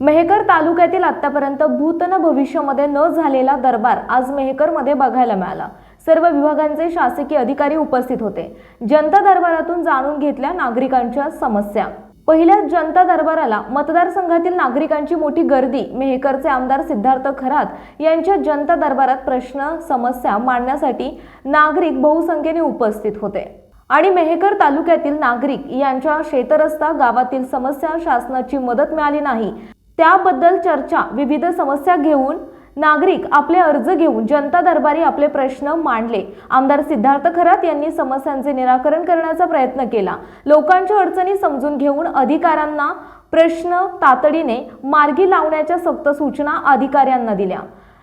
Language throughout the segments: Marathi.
मेहकर तालुक्यातील आतापर्यंत भूतन भविष्यामध्ये न झालेला दरबार आज मेहकरमध्ये बघायला मिळाला. सर्व विभागांचे शासकीय अधिकारी उपस्थित होते. जनता दरबारातून जाणून घेतल्या नागरिकांच्या समस्या. पहिल्या जनता दरबाराला मतदारसंघातील नागरिकांची मोठी गर्दी मेहकरचे आमदार सिद्धार्थ खरात यांच्या जनता दरबारात प्रश्न समस्या मांडण्यासाठी नागरिक बहुसंख्येने उपस्थित होते. आणि मेहकर तालुक्यातील नागरिक यांच्या शेतरस्ता गावातील समस्या शासनाची मदत मिळाली नाही त्याबद्दल चर्चा विविध समस्या घेऊन नागरिक आपले अर्ज घेऊन जनता दरबारी आपले प्रश्न मांडले. आमदार सिद्धार्थ खरात यांनी समस्यांचे निराकरण करण्याचा प्रयत्न केला. लोकांच्या अडचणी समजून घेऊन अधिकाऱ्यांना प्रश्न तातडीने मार्गी लावण्याच्या सक्त सूचना अधिकाऱ्यांना दिल्या.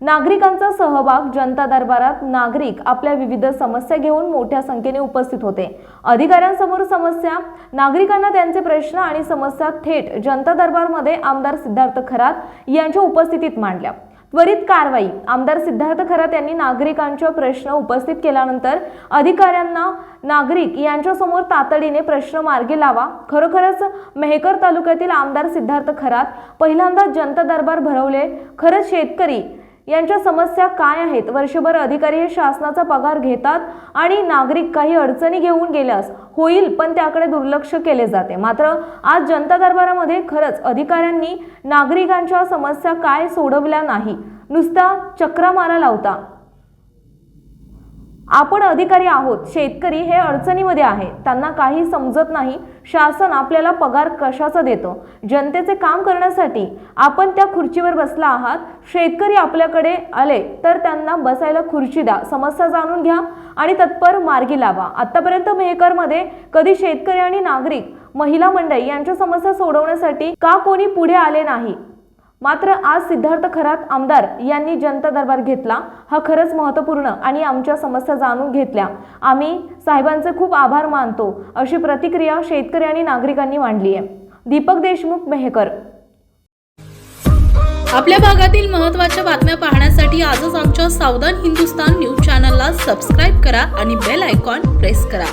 नागरिकांचा सहभाग जनता दरबारात नागरिक आपल्या विविध समस्या घेऊन मोठ्या संख्येने उपस्थित होते. अधिकाऱ्यांसमोर समस्या नागरिकांना त्यांचे प्रश्न आणि समस्या थेट जनता दरबारमध्ये आमदार सिद्धार्थ खरात यांच्या उपस्थितीत मांडल्या. त्वरित कारवाई आमदार सिद्धार्थ खरात यांनी नागरिकांच्या प्रश्न उपस्थित केल्यानंतर अधिकाऱ्यांना नागरिक यांच्यासमोर तातडीने प्रश्न मार्गी लावा. खरोखरच मेहकर तालुक्यातील आमदार सिद्धार्थ खरात पहिल्यांदा जनता दरबार भरवले. खरंच शेतकरी यांच्या समस्या काय आहेत? वर्षभर अधिकारी हे शासनाचा पगार घेतात आणि नागरिक काही अडचणी घेऊन गेल्यास होईल पण त्याकडे दुर्लक्ष केले जाते. मात्र आज जनता दरबारामध्ये खरंच अधिकाऱ्यांनी नागरिकांच्या समस्या काय सोडवल्या नाही? नुसता चक्रा मारा लावता. आपण अधिकारी आहोत शेतकरी हे अडचणीमध्ये आहे त्यांना काही समजत नाही शासन आपल्याला पगार कशाचा देतो? जनतेचे काम करण्यासाठी आपण त्या खुर्चीवर बसला आहात शेतकरी आपल्याकडे आले तर त्यांना बसायला खुर्ची द्या समस्या जाणून घ्या आणि तत्पर मार्गी लावा. आतापर्यंत मेहकरमध्ये कधी शेतकरी आणि नागरिक महिला मंडळी यांच्या समस्या सोडवण्यासाठी का कोणी पुढे आले नाही? मात्र आज सिद्धार्थ खरात आमदार यांनी जनता दरबार घेतला. हा खरंच महत्त्वपूर्ण आणि आमच्या समस्या जाणून घेतल्या. आम्ही साहेबांचे खूप आभार मानतो अशी प्रतिक्रिया शेतकरी आणि नागरिकांनी मांडली आहे. दीपक देशमुख मेहकर. आपल्या भागातील महत्त्वाच्या बातम्या पाहण्यासाठी आजच आमच्या सावधान हिंदुस्तान न्यूज चॅनलला सबस्क्राईब करा आणि बेल आयकॉन प्रेस करा.